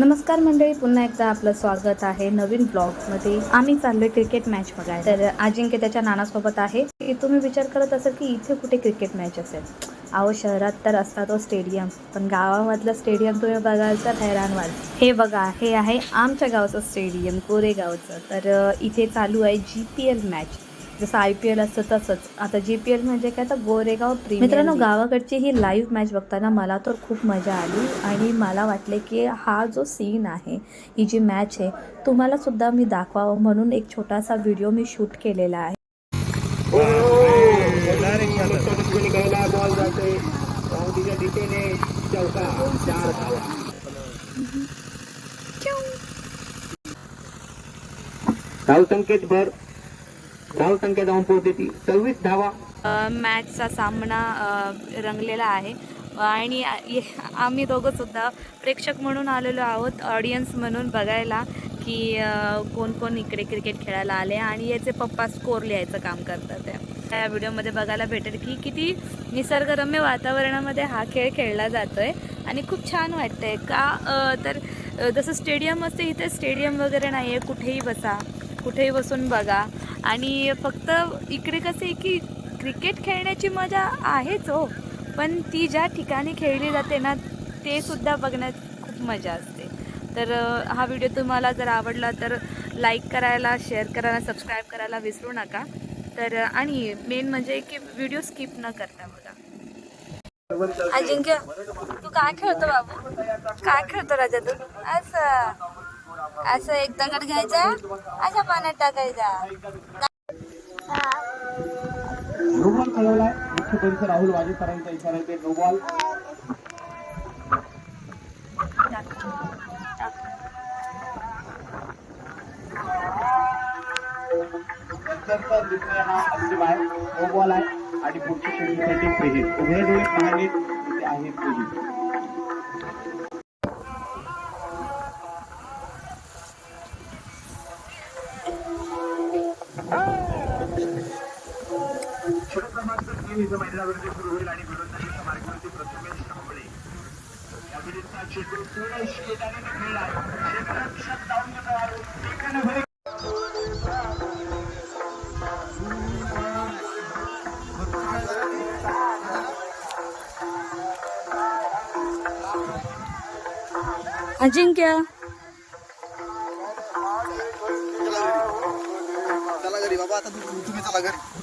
नमस्कार मंडळी पुन्हा एकदा आपलं स्वागत आहे नवीन ब्लॉगमध्ये. आम्ही चाललोय क्रिकेट मॅच बघायला. तर अजिंक्य त्याच्या नानासोबत आहे. की तुम्ही विचार करत असाल की इथे कुठे क्रिकेट मॅच असेल? अहो शहरात तर असता तो हो स्टेडियम पण गावामधलं स्टेडियम तुम्ही बघाल तर हैराण व्हाल हे बघा हे आहे आमच्या गावचं स्टेडियम कोरेगावचं. तर इथे चालू आहे जी पी एल मॅच. जसं आय पी एल असतं तसंच. आता जी पी एल म्हणजे काय? तर गोरेगाव प्रीमियर मित्रांनो गावाकडची ही लाईव्ह मॅच बघताना मला तर खूप मजा आली आणि मला वाटले की हा जो सीन आहे ही जी मॅच आहे तुम्हाला सुद्धा मी दाखवावं म्हणून एक छोटासा व्हिडिओ मी शूट केलेला आहे. संकेत भर धाव संख्या जाऊन पोहोचते ती. सव्वीस धावा. मॅचचा सामना रंगलेला आहे. आणि आम्ही दोघं सुद्धा प्रेक्षक म्हणून आलेलो आहोत ऑडियन्स म्हणून बघायला की कोण कोण इकडे क्रिकेट खेळायला आले आणि याचे पप्पा स्कोर लिहायचं काम करतात. आहे. त्या व्हिडिओमध्ये बघायला भेटेल की किती निसर्गरम्य वातावरणामध्ये हा खेळ खेळला जातोय. आणि खूप छान वाटतंय का? तर जसं स्टेडियम असते इथे स्टेडियम वगैरे नाही आहे कुठेही बसा. कुठेही बसून बघा. आणि फक्त इकडे कसं आहे की क्रिकेट खेळण्याची मजा आहेच हो. पण ती ज्या ठिकाणी खेळली जाते ना ते सुद्धा बघण्यात खूप मजा असते. तर हा व्हिडिओ तुम्हाला जर आवडला तर लाईक करायला शेअर करायला सबस्क्राईब करायला विसरू नका. तर आणि मेन म्हणजे की व्हिडिओ स्किप न करता बघा. अजिंक्य तू काय खेळतो बाबू? काय खेळतो राजा तू? असं. असं एक दगड घ्यायचा अशा पाण्यात टाकायचा. नो बॉल खेळवलाय मुख्य पंच राहुल वाजेकरांचा इशारा आहे नो बॉल दुसरा हा अंतिम आहे. नो बॉल आहे. आणि पुढच्या खेळीसाठी फ्री हिट डोळे पाहणे मैदानावरती सुरू होईल आणि गोलंदाजीच्या मार्गावरती प्रथमेश कांबळे या चेंडू पूर्ण शेताने खेळला क्षेत्ररक्षक डाऊन अजिंक्य. बाबा आता तुम्ही तुम्ही चला घरी